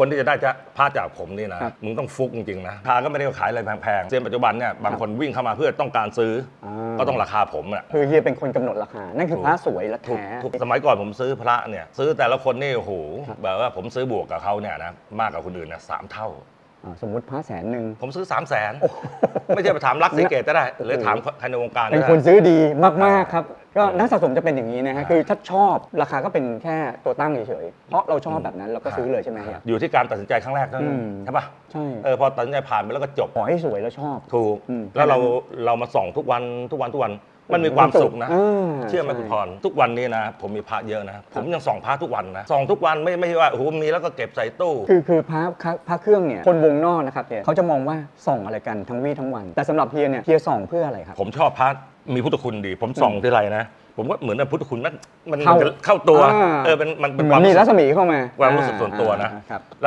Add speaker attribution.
Speaker 1: คนที่จะได้จะพาจากผมนี่นะ ครับมึงต้องฟุกจริงๆนะราคาก็ไม่ได้ขายอะไรแพงๆเซียนปัจจุบันเนี่ยบางคนวิ่งเข้ามาเพื่อต้องการซื้ออา ก็ต้องราคาผมอะ
Speaker 2: คือเฮียเป็นคนกำหนดราคา นั่นคือพระสวยและ
Speaker 1: ถูก
Speaker 2: แท้
Speaker 1: ถูกสมัยก่อนผมซื้อพระเนี่ย ซื้อแต่ละคนนี่โอ้โห
Speaker 2: ครับ
Speaker 1: แบบว่าผมซื้อบวกกับเขาเนี่ยนะมากกว่าคนอื่นนะสามเท่า
Speaker 2: อ่าสมมุติพระแสนหนึ่ง
Speaker 1: ผมซื้อ3 0 0แสนไม่ใช่ไปถามรักสีเกตก็ได้ หรือถามใครในวงการก็
Speaker 2: เป็น
Speaker 1: ได้
Speaker 2: คนซื้อดีมาก ๆ ครับ ก็
Speaker 1: เออ
Speaker 2: นักสะสมจะเป็นอย่างนี้นะฮะ
Speaker 1: อ่า
Speaker 2: คือถ้าชอบราคาก็เป็นแค่ตัวตั้งเฉยๆเพราะเราชอบแบบนั้นเราก็ซื้อเลยใช่ไหมครับ
Speaker 1: อยู่ที่การตัดสินใจครั้งแรกเท่านั้น
Speaker 2: อืม
Speaker 1: ใช่ปะ
Speaker 2: ใช่
Speaker 1: เออพอตัดสินใจผ่านไปแล้วก็จบ
Speaker 2: ขอให้สวยแล้วชอบ
Speaker 1: ถูก
Speaker 2: อืม
Speaker 1: แล้วเราเรามาส่องทุกวันทุกวันทุกวัน มันมีความสุขนะาเชื่อไหมคุณพ
Speaker 2: ใช่
Speaker 1: รทุกวันนี้นะ ผมมีพระเยอะนะ ผมยังส่องพระทุกวันนะ ส่องทุกวันไม่ไม่ใช่ว่าโอ้โหมีแล้วก็เก็บใส่ตู้
Speaker 2: คือคือพระพระพระเครื่องเนี่ยคนวงนอกนะครับเนี่ยเขาจะมองว่าส่องอะไรกันทั้งวี่ทั้งวัน แต่สำหรับเฮียเนี่ยเฮียส่องเพื่ออะไรครับ
Speaker 1: ผมชอบพระ มีพุทธคุณดี ผมส่องทีไรนะ ผมก็เหมือนกับพุทธคุณมันมัน
Speaker 2: เข้า
Speaker 1: มันเข้าตัว
Speaker 2: อ่า
Speaker 1: เออเป็นมันเป็น
Speaker 2: เห
Speaker 1: ค
Speaker 2: มื
Speaker 1: วา
Speaker 2: อ
Speaker 1: ม
Speaker 2: นมีรั
Speaker 1: รู้สึก
Speaker 2: ศมีเข้ามา
Speaker 1: ความรู้สึกส่วนตัวนะ
Speaker 2: อ่าครับ
Speaker 1: แล้ว